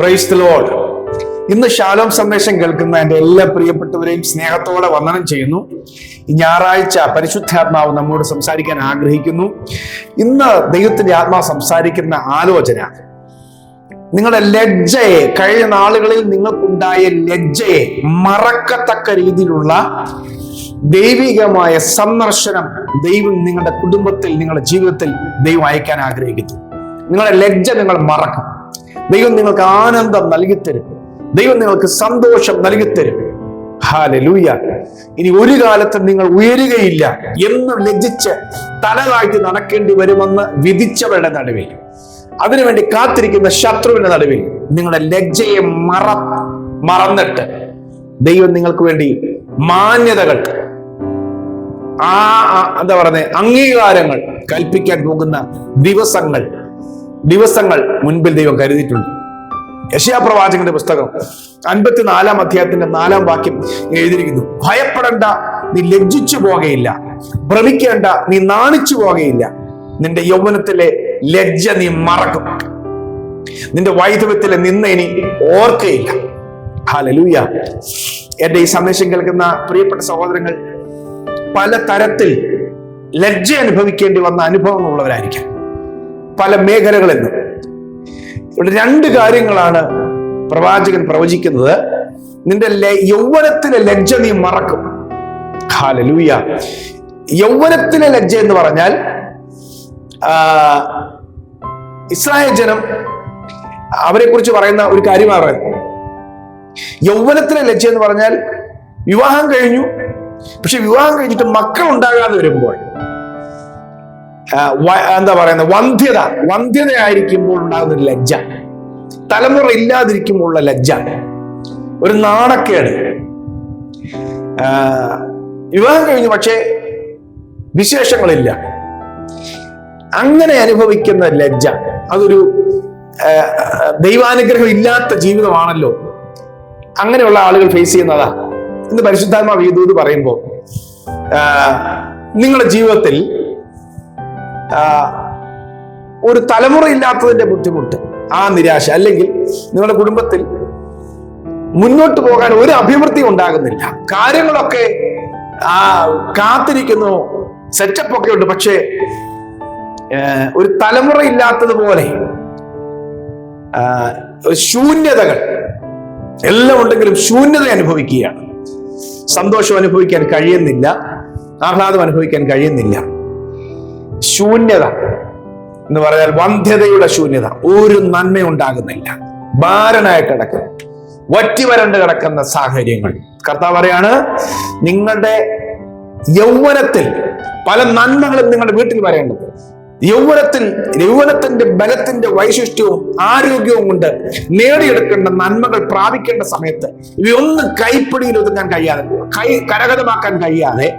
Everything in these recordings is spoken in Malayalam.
പ്രൈസ് ദി ലോർഡ് ഇന്ന് ശാലോം സന്ദേശം കേൾക്കുന്ന എന്റെ എല്ലാ പ്രിയപ്പെട്ടവരെയും സ്നേഹത്തോടെ വന്ദനം ചെയ്യുന്നു. ഞായറാഴ്ച പരിശുദ്ധാത്മാവ് നമ്മോട് സംസാരിക്കാൻ ആഗ്രഹിക്കുന്നു. ഇന്ന് ദൈവത്തിന്റെ ആത്മാവ് സംസാരിക്കുന്ന ആലോചന. നിങ്ങളുടെ ലജ്ജയെ കഴിഞ്ഞ നാളുകളിൽ നിങ്ങൾക്കുണ്ടായ ലജ്ജയെ മറക്കത്തക്ക രീതിയിലുള്ള ദൈവികമായ സന്ദർശനം ദൈവം നിങ്ങളുടെ കുടുംബത്തിൽ നിങ്ങളുടെ ജീവിതത്തിൽ ദൈവം അയക്കാൻ ആഗ്രഹിക്കുന്നു. നിങ്ങളുടെ ലജ്ജ നിങ്ങൾ മറക്കും. ദൈവം നിങ്ങൾക്ക് ആനന്ദം നൽകിത്തരും. ദൈവം നിങ്ങൾക്ക് സന്തോഷം നൽകിത്തരും. ഹാലലൂയ ഇനി ഒരു കാലത്തും നിങ്ങൾ ഉയരുകയില്ല. എന്ന് ലജ്ജിച്ച് തല താഴ്ത്തി നടക്കേണ്ടി വരുമെന്ന് വിധിച്ചവരുടെ നടുവിൽ. അതിനുവേണ്ടി കാത്തിരിക്കുന്ന ശത്രുവിന്റെ നടുവിൽ നിങ്ങളുടെ ലജ്ജയെ മറ മറന്നിട്ട് ദൈവം നിങ്ങൾക്ക് വേണ്ടി മാന്യതകൾ ആ എന്താ പറയുന്നത് അംഗീകാരങ്ങൾ കൽപ്പിക്കാൻ പോകുന്ന ദിവസങ്ങൾ ദിവസങ്ങൾ മുൻപിൽ ദൈവം കരുതിയിട്ടുണ്ട്. യശയാപ്രവാചകന്റെ പുസ്തകം അൻപത്തിനാലാം അധ്യായത്തിന്റെ നാലാം വാക്യം എഴുതിയിരിക്കുന്നു. ഭയപ്പെടേണ്ട നീ ലജ്ജിച്ചു പോകയില്ല. ഭ്രമിക്കേണ്ട നീ നാണിച്ചു പോകയില്ല. നിന്റെ യൗവനത്തിലെ ലജ്ജ നീ മറക്കും. നിന്റെ വൈധവ്യത്തിലെ നിന്ന ഇനി ഓർക്കയില്ല. ഹാലലൂയ എന്റെ ഈ സന്ദേശം കേൾക്കുന്ന പ്രിയപ്പെട്ട സഹോദരങ്ങൾ പല തരത്തിൽ ലജ്ജ അനുഭവിക്കേണ്ടി വന്ന അനുഭവങ്ങളുള്ളവരായിരിക്കാം. പല മേഖലകളിൽ ഇവിടെ രണ്ട് കാര്യങ്ങളാണ് പ്രവാചകൻ പ്രവചിക്കുന്നത്. നിന്റെ യൗവനത്തിലെ ലജ്ജ നീ മറക്കും. ഹാലലൂയ. യൗവനത്തിലെ ലജ്ജ എന്ന് പറഞ്ഞാൽ ഇസ്രായേൽ ജനം അവരെ കുറിച്ച് പറയുന്ന ഒരു കാര്യമാണ് പറയുന്നത്. യൗവനത്തിലെ ലജ്ജ എന്ന് പറഞ്ഞാൽ വിവാഹം കഴിഞ്ഞു. പക്ഷെ വിവാഹം കഴിഞ്ഞിട്ട് മക്കൾ ഉണ്ടാകാതെ വരുമ്പോൾ എന്താ പറയുന്നത് വന്ധ്യത. വന്ധ്യതയായിരിക്കുമ്പോൾ ഉണ്ടാകുന്ന ഒരു ലജ്ജ. തലമുറ ഇല്ലാതിരിക്കുമ്പോഴുള്ള ലജ്ജ. ഒരു നാണക്കേട്. വിവാഹം കഴിഞ്ഞു പക്ഷേ വിശേഷങ്ങളില്ല. അങ്ങനെ അനുഭവിക്കുന്ന ലജ്ജ. അതൊരു ദൈവാനുഗ്രഹം ഇല്ലാത്ത ജീവിതമാണല്ലോ. അങ്ങനെയുള്ള ആളുകൾ ഫേസ് ചെയ്യുന്നതാ. ഇന്ന് പരിശുദ്ധാത്മാ വീതൂത് പറയുമ്പോൾ നിങ്ങളുടെ ജീവിതത്തിൽ ഒരു തലമുറ ഇല്ലാത്തതിന്റെ ബുദ്ധിമുട്ട് ആ നിരാശ. അല്ലെങ്കിൽ നിങ്ങളുടെ കുടുംബത്തിൽ മുന്നോട്ട് പോകാൻ ഒരു അഭിവൃദ്ധി ഉണ്ടാകുന്നില്ല. കാര്യങ്ങളൊക്കെ ആ കാത്തിരിക്കുന്നു സെറ്റപ്പ് ഒക്കെ ഉണ്ട്. പക്ഷേ ഒരു തലമുറ ഇല്ലാത്തതുപോലെ ശൂന്യതകൾ എല്ലാം ഉണ്ടെങ്കിലും ശൂന്യത അനുഭവിക്കുകയാണ്. സന്തോഷം അനുഭവിക്കാൻ കഴിയുന്നില്ല. ആഹ്ലാദം അനുഭവിക്കാൻ കഴിയുന്നില്ല. ശൂന്യത എന്ന് പറഞ്ഞാൽ വന്ധ്യതയുടെ ശൂന്യത. ഒരു നന്മ ഉണ്ടാകുന്നില്ല ഭാരനായി കിടക്കുന്നു. വറ്റി വരണ്ട് കിടക്കുന്ന സാഹചര്യങ്ങൾ. കർത്താവ് പറയാണ് നിങ്ങളുടെ യൗവനത്തിൽ പല നന്മകളും നിങ്ങളുടെ വീട്ടിൽ വരേണ്ടത്. യൗവനത്തിൽ യൗവനത്തിന്റെ ബലത്തിന്റെ വൈശിഷ്ട്യവും ആരോഗ്യവും കൊണ്ട് നേടിയെടുക്കേണ്ട നന്മകൾ പ്രാപിക്കേണ്ട സമയത്ത് ഇവയൊന്നും കൈപ്പിടിയിൽ ഒതുങ്ങാൻ കഴിയാതെ കൈ കരകതമാക്കാൻ കഴിയാതെ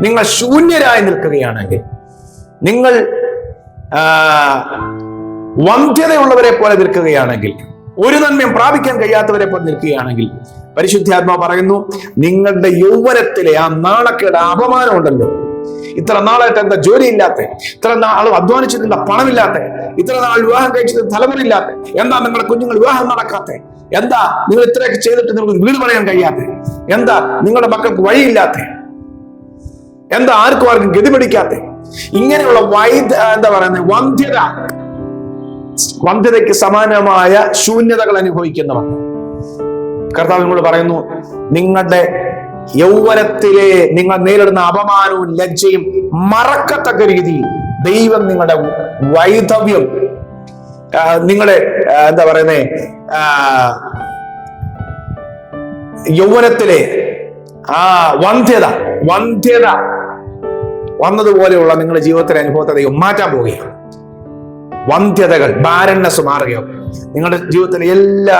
നിങ്ങൾ ശൂന്യരായി നിൽക്കുകയാണെങ്കിൽ നിങ്ങൾ വന്ധ്യതയുള്ളവരെ പോലെ നിൽക്കുകയാണെങ്കിൽ ഒരു നന്മയും പ്രാപിക്കാൻ കഴിയാത്തവരെ പോലെ നിൽക്കുകയാണെങ്കിൽ പരിശുദ്ധാത്മാ പറയുന്നു നിങ്ങളുടെ യൗവനത്തിലെ ആ നാണക്കേട് അപമാനം ഉണ്ടല്ലോ. ഇത്ര നാളായിട്ട് എന്താ ജോലിയില്ലാത്ത ഇത്ര നാൾ അധ്വാനിച്ചിട്ടില്ല പണമില്ലാത്ത ഇത്ര നാൾ വിവാഹം കഴിച്ചിട്ട് തലമുറയില്ലാത്ത എന്താ നിങ്ങളുടെ കുഞ്ഞുങ്ങൾ വിവാഹം നടക്കാത്ത? എന്താ നിങ്ങൾ ഇത്രയൊക്കെ ചെയ്തിട്ട് നിങ്ങൾക്ക് വീട് പറയാൻ കഴിയാത്ത? എന്താ നിങ്ങളുടെ മക്കൾക്ക് വഴിയില്ലാത്ത? എന്താ ആർക്കും ആർക്കും ഗതി പിടിക്കാത്ത? ഇങ്ങനെയുള്ള വൈദ എന്താ പറയുന്നത് വന്ധ്യത. വന്ധ്യതയ്ക്ക് സമാനമായ ശൂന്യതകൾ അനുഭവിക്കുന്നവർ. കർത്താവ് നിങ്ങളോട് പറയുന്നു നിങ്ങളുടെ യൗവനത്തിലെ നിങ്ങൾ നേരിടുന്ന അപമാനവും ലജ്ജയും മറക്കത്തക്ക രീതിയിൽ ദൈവം നിങ്ങളുടെ വൈധവ്യം നിങ്ങളെ എന്താ പറയുന്നേ യൗവനത്തിലെ ആ വന്ധ്യത വന്ധ്യത വന്നതുപോലെയുള്ള നിങ്ങളുടെ ജീവിതത്തിലെ അനുഭവത്തെ ദൈവം മാറ്റാൻ പോവുകയാണ്. വന്ധ്യതകൾ ബാരണ്സ് മാറുകയോ നിങ്ങളുടെ ജീവിതത്തിലെ എല്ലാ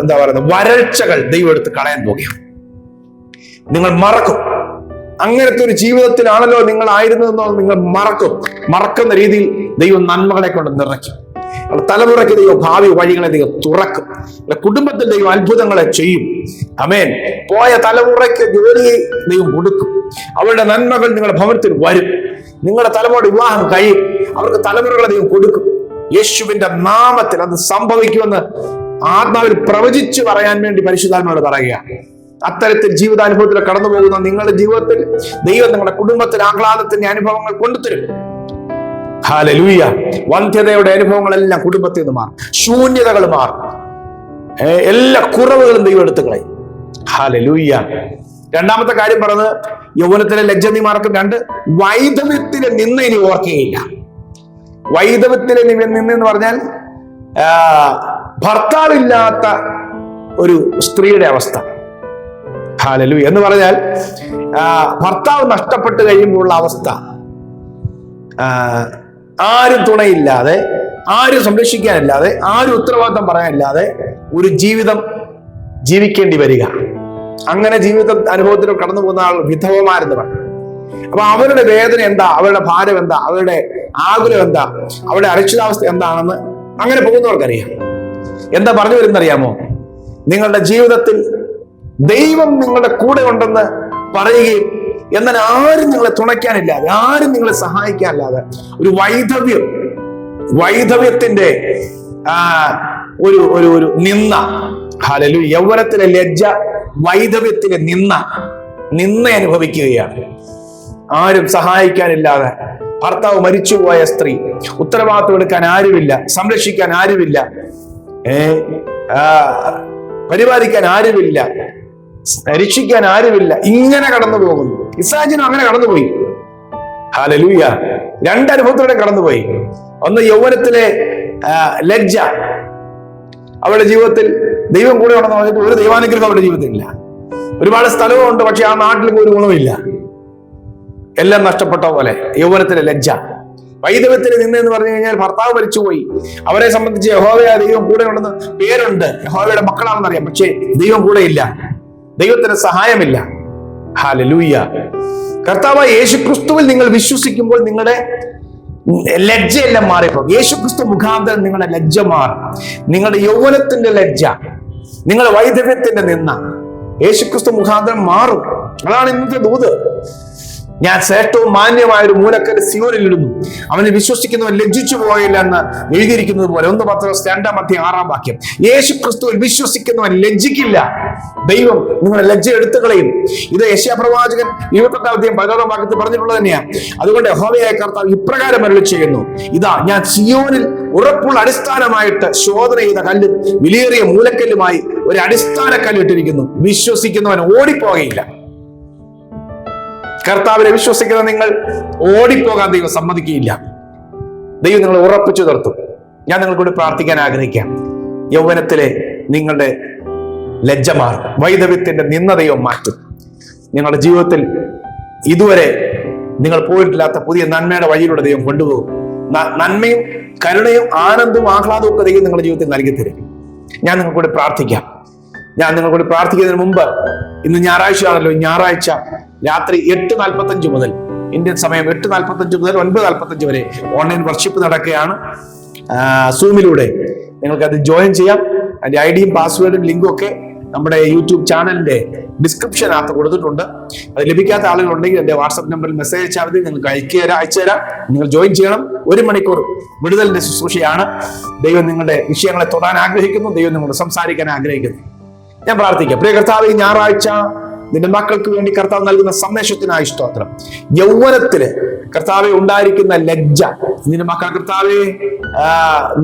എന്താ പറയുന്നത് വരൾച്ചകൾ ദൈവം എടുത്ത് കളയാൻ പോകുകയാണ് നിങ്ങൾ മറക്കും. അങ്ങനത്തെ ഒരു ജീവിതത്തിലാണല്ലോ നിങ്ങൾ ആയിരുന്നതെന്നോ നിങ്ങൾ മറക്കും. മറക്കുന്ന രീതിയിൽ ദൈവം നന്മകളെ കൊണ്ട് നിറയ്ക്കും. തലമുറയ്ക്ക് ദൈവം ഭാവി വഴികളെ ദൈവം തുറക്കും. കുടുംബത്തിൽ ദൈവം അത്ഭുതങ്ങളെ ചെയ്യും. അമേൻ പോയ തലമുറയ്ക്ക് ജോലി ദൈവം കൊടുക്കും. അവരുടെ നന്മകൾ നിങ്ങളുടെ ഭവനത്തിൽ വരും. നിങ്ങളുടെ തലമുറ വിവാഹം കഴിയും. അവർക്ക് തലമുറകളെ ദൈവം കൊടുക്കും. യേശുവിന്റെ നാമത്തിൽ അത് സംഭവിക്കുമെന്ന് ആത്മാവിൽ പ്രവചിച്ചു പറയാൻ വേണ്ടി പരിശുദ്ധാത്മാവോട് പറയുകയാണ്. അത്തരത്തിൽ ജീവിതാനുഭവത്തിൽ കടന്നു പോകുന്ന നിങ്ങളുടെ ജീവിതത്തിൽ ദൈവം നിങ്ങളുടെ കുടുംബത്തിൽ ആഹ്ലാദത്തിന്റെ അനുഭവങ്ങൾ കൊണ്ടുതരും. ഹാലലൂയ വന്ധ്യതയുടെ അനുഭവങ്ങളെല്ലാം കുടുംബത്തിൽ നിന്ന് മാറും. ശൂന്യതകൾ മാറും. എല്ലാ കുറവുകളും ദൈവം എടുത്തു കളയും. ഹാലലൂയ രണ്ടാമത്തെ കാര്യം പറഞ്ഞത് യൗവനത്തിലെ ലജ്ജ നീ രണ്ട് വൈധവ്യത്തിലെ നിന്ന് ഇനി ഓർക്കുകയില്ല. വൈധവ്യത്തിലെ നിന്ന് എന്ന് പറഞ്ഞാൽ ഭർത്താവില്ലാത്ത ഒരു സ്ത്രീയുടെ അവസ്ഥ. ഹാലലു എന്ന് പറഞ്ഞാൽ ഭർത്താവ് നഷ്ടപ്പെട്ട് കഴിയുമ്പോഴുള്ള അവസ്ഥ. ആരും തുണയില്ലാതെ ആരും സംരക്ഷിക്കാനില്ലാതെ ആരും ഉത്തരവാദിത്തം പറയാനില്ലാതെ ഒരു ജീവിതം ജീവിക്കേണ്ടി വരിക. അങ്ങനെ ജീവിത അനുഭവത്തിലൂടെ കടന്നു പോകുന്ന ആൾ വിധവമാരെന്ന് പറഞ്ഞു അപ്പൊ അവരുടെ വേദന എന്താ? അവരുടെ ഭാരം എന്താ? അവരുടെ ആകുലം എന്താ? അവരുടെ അരക്ഷിതാവസ്ഥ എന്താണെന്ന് അങ്ങനെ പോകുന്നവർക്കറിയാം. എന്താ പറഞ്ഞു വരുന്നറിയാമോ? നിങ്ങളുടെ ജീവിതത്തിൽ ദൈവം നിങ്ങളുടെ കൂടെ ഉണ്ടെന്ന് പറയുകയും എന്നാൽ ആരും നിങ്ങളെ തുണയ്ക്കാനില്ലാതെ ആരും നിങ്ങളെ സഹായിക്കാനില്ലാതെ ഒരു വൈധവ്യം വൈധവ്യത്തിന്റെ ഒരു ഒരു ഒരു നിന്ന ഹാലലു യൗവനത്തിലെ ലജ്ജ വൈധവ്യത്തിലെ നിന്ന നിന്ന അനുഭവിക്കുകയാണ്. ആരും സഹായിക്കാനില്ലാതെ ഭർത്താവ് മരിച്ചുപോയ സ്ത്രീ ഉത്തരവാദിത്വം എടുക്കാൻ ആരുമില്ല സംരക്ഷിക്കാൻ ആരുമില്ല ഏ പരിപാലിക്കാൻ ആരുമില്ല രക്ഷിക്കാൻ ആരുമില്ല. ഇങ്ങനെ കടന്നു പോകുന്നു. ഇസാജിനും അങ്ങനെ കടന്നുപോയി. ഹാലലൂയ രണ്ടനുഭവത്തിലൂടെ കടന്നുപോയി. ഒന്ന് യൗവനത്തിലെ ലജ്ജ. അവളുടെ ജീവിതത്തിൽ ദൈവം കൂടെ ഉണ്ടെന്ന് പറഞ്ഞിട്ട് ഒരു ദൈവാനുഗ്രഹം അവളുടെ ജീവിതത്തിലില്ല ഒരുപാട് സ്ഥലവും ഉണ്ട് പക്ഷെ ആ നാട്ടിൽ ഒരു ഗുണമില്ല എല്ലാം നഷ്ടപ്പെട്ട പോലെ യൗവനത്തിലെ ലജ്ജ. വൈദവത്തിൽ നിന്നെന്ന് പറഞ്ഞു കഴിഞ്ഞാൽ ഭർത്താവ് മരിച്ചുപോയി. അവരെ സംബന്ധിച്ച് യഹോവയ ദൈവം കൂടെ ഉണ്ടെന്ന് പേരുണ്ട്. യഹോവയുടെ മക്കളാണെന്ന് അറിയാം പക്ഷേ ദൈവം കൂടെ ഇല്ല. ദൈവത്തിന് സഹായമില്ല. ഹാലലൂയ കർത്താവ് യേശു ക്രിസ്തുവിൽ നിങ്ങൾ വിശ്വസിക്കുമ്പോൾ നിങ്ങളുടെ ലജ്ജയെല്ലാം മാറിപ്പോ യേശു ക്രിസ്തു മുഖാന്തരം നിങ്ങളുടെ ലജ്ജ മാറും. നിങ്ങളുടെ യൗവനത്തിന്റെ ലജ്ജ നിങ്ങളുടെ വൈദവ്യത്തിന്റെ നിന്ന യേശുക്രിസ്തു മുഖാന്തരം മാറും. അതാണ് ഇന്നത്തെ ദൂത്. ഞാൻ ശ്രേഷ്ഠവും മാന്യമായ ഒരു മൂലക്കൽ സിയോനിൽ ഇടുന്നു. അവനെ വിശ്വസിക്കുന്നവൻ ലജ്ജിച്ചു പോയില്ല എന്ന് എഴുതിയിരിക്കുന്നത് പോലെ. ഒന്ന് പത്ര രണ്ടാം അധ്യായം ആറാം വാക്യം. യേശു ക്രിസ്തുവിൽ വിശ്വസിക്കുന്നവൻ ലജ്ജിക്കില്ല. ദൈവം നിങ്ങളെ ലജ്ജ എടുത്തു കളയും. ഇത് യശ്യാപ്രവാചകൻ ഇരുപത്തെട്ടാം അധ്യയം പതിനാറാം വാക്യത്തിൽ പറഞ്ഞിട്ടുള്ളത് തന്നെയാണ്. അതുകൊണ്ട് ഹോവയായ കർത്താവ് ഇപ്രകാരം അരുളി ചെയ്യുന്നു. ഇതാ ഞാൻ സിയോനിൽ ഉറപ്പുള്ള അടിസ്ഥാനമായിട്ട് ശോധന ചെയ്ത കല്ല് വിലയേറിയ മൂലക്കല്ലുമായി ഒരു അടിസ്ഥാന കല്ലിട്ടിരിക്കുന്നു വിശ്വസിക്കുന്നവൻ ഓടിപ്പോകയില്ല. കർത്താവിനെ വിശ്വസിക്കുന്ന നിങ്ങൾ ഓടിപ്പോകാൻ ദൈവം സമ്മതിക്കുകയില്ല. ദൈവം നിങ്ങളെ ഉറപ്പിച്ചു നിർത്തും. ഞാൻ നിങ്ങൾക്കൂടി പ്രാർത്ഥിക്കാൻ ആഗ്രഹിക്കാം. യൗവനത്തിലെ നിങ്ങളുടെ ലജ്ജമാർ മാറും വൈദവ്യത്തിന്റെ നിന്നതയോ മാറ്റും. നിങ്ങളുടെ ജീവിതത്തിൽ ഇതുവരെ നിങ്ങൾ പോയിട്ടില്ലാത്ത പുതിയ നന്മയുടെ വഴിയിലൂടെ ദൈവം കൊണ്ടുപോകും. നന്മയും കരുണയും ആനന്ദവും ആഹ്ലാദവും ഒക്കെ ദൈവം നിങ്ങളുടെ ജീവിതത്തിൽ നൽകി തരും ഞാൻ നിങ്ങൾക്കൂടി പ്രാർത്ഥിക്കാം. ഞാൻ നിങ്ങൾക്കൂടി പ്രാർത്ഥിക്കുന്നതിന് മുമ്പ് ഇന്ന് ഞായറാഴ്ചയാണല്ലോ ഞായറാഴ്ച രാത്രി എട്ട് നാൽപ്പത്തഞ്ച് മുതൽ ഇന്ത്യൻ സമയം എട്ട് നാൽപ്പത്തഞ്ച് മുതൽ ഒൻപത് നാൽപ്പത്തഞ്ച് വരെ ഓൺലൈൻ വർഷിപ്പ് നടക്കുകയാണ്. സൂമിലൂടെ നിങ്ങൾക്ക് അത് ജോയിൻ ചെയ്യാം. അതിന്റെ ഐ ഡിയും പാസ്വേഡും ലിങ്കും ഒക്കെ നമ്മുടെ യൂട്യൂബ് ചാനലിന്റെ ഡിസ്ക്രിപ്ഷനകത്ത് കൊടുത്തിട്ടുണ്ട്. അത് ലഭിക്കാത്ത ആളുകളുണ്ടെങ്കിൽ എന്റെ വാട്സ്ആപ്പ് നമ്പറിൽ മെസ്സേജ് അയച്ചാൽ മതി. നിങ്ങൾക്ക് അയച്ചു തരാം അയച്ചു തരാം. നിങ്ങൾ ജോയിൻ ചെയ്യണം. ഒരു മണിക്കൂർ വിടുതലിന്റെ ശുശ്രൂഷയാണ്. ദൈവം നിങ്ങളുടെ വിഷയങ്ങളെ തൊടാൻ ആഗ്രഹിക്കുന്നു. ദൈവം നിങ്ങളോട് സംസാരിക്കാൻ ആഗ്രഹിക്കുന്നു. ഞാൻ പ്രാർത്ഥിക്കാം. പ്രിയ കർത്താവ് ഈ ഞായറാഴ്ച നിന്റെ മക്കൾക്ക് വേണ്ടി കർത്താവ് നൽകുന്ന സന്ദേശത്തിനായി സ്തോത്രം. യൗവനത്തിൽ കർത്താവെ ഉണ്ടായിരിക്കുന്ന ലജ്ജ നിന്റെ മക്കൾ കർത്താവെ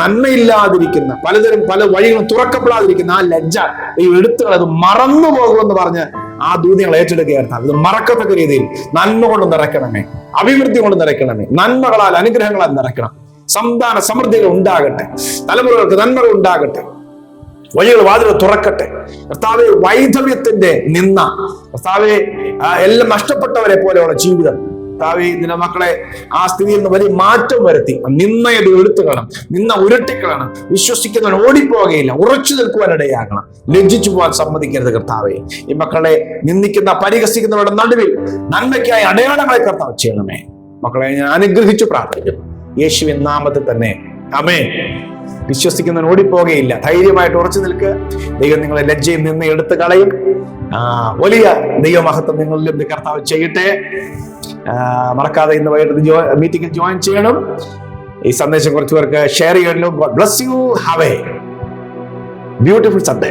നന്മയില്ലാതിരിക്കുന്ന പലതരം പല വഴികളും തുറക്കപ്പെടാതിരിക്കുന്ന ആ ലജ്ജ ഈ എടുത്തുകൾ അത് മറന്നു പോകുമെന്ന് പറഞ്ഞ് ആ ദൂതികൾ ഏറ്റെടുക്കുക കർത്താവ്. ഇത് മറക്കത്തക്ക രീതിയിൽ നന്മ കൊണ്ട് നിറയ്ക്കണമേ അഭിവൃദ്ധി കൊണ്ട് നിറയ്ക്കണമേ നന്മകളാൽ അനുഗ്രഹങ്ങളാൽ നിറയ്ക്കണം. സന്താന സമൃദ്ധികൾ ഉണ്ടാകട്ടെ തലമുറകൾക്ക് നന്മകൾ ഉണ്ടാകട്ടെ. വഴികൾ വാതിൽ തുറക്കട്ടെ. കർത്താവെ വൈധവ്യത്തിന്റെ നിന്ന കർത്താവെ എല്ലാം നഷ്ടപ്പെട്ടവരെ പോലെയുള്ള ജീവിതം. കർത്താവെ നിന്റെ മക്കളെ ആ സ്ഥിതിയിൽ നിന്ന് വലിയ മാറ്റം വരുത്തി. നിന്നയുടെ എടുത്തുകളണം നിന്ന ഉരുട്ടിക്കളണം വിശ്വസിക്കുന്നവൻ ഓടിപ്പോകുകയില്ല ഉറച്ചു നിൽക്കുവാൻ ഇടയാകണം. ലജ്ജിച്ചു പോകാൻ സമ്മതിക്കരുത് കർത്താവെ. ഈ മക്കളെ നിന്ദിക്കുന്ന പരിഹസിക്കുന്നവരുടെ നടുവിൽ നന്മയ്ക്കായി അടയാളങ്ങളെ കർത്താവ് ചെയ്യണമേ. മക്കളെ ഞാൻ അനുഗ്രഹിച്ചു പ്രാർത്ഥിക്കുന്നു. യേശുവിൻ നാമത്തിൽ തന്നെ. അമേ വിശ്വസിക്കുന്നവൻ ഓടിപ്പോകുകയില്ല ധൈര്യമായിട്ട് ഉറച്ചു നിൽക്കുക ദൈവം നിങ്ങളെ ലജ്ജയിൽ നിന്ന് എടുത്തു കളയും. ആ, വലിയ ദൈവമഹത്വം നിങ്ങളിലും കർത്താവ് ചെയ്യട്ടെ. മറക്കാതെ ഇന്ന് വൈകിട്ട് മീറ്റിംഗിൽ ജോയിൻ ചെയ്യണം. ഈ സന്ദേശം കുറച്ച് പേർക്ക് ഷെയർ ചെയ്യണമല്ലോ bless you have a beautiful Sunday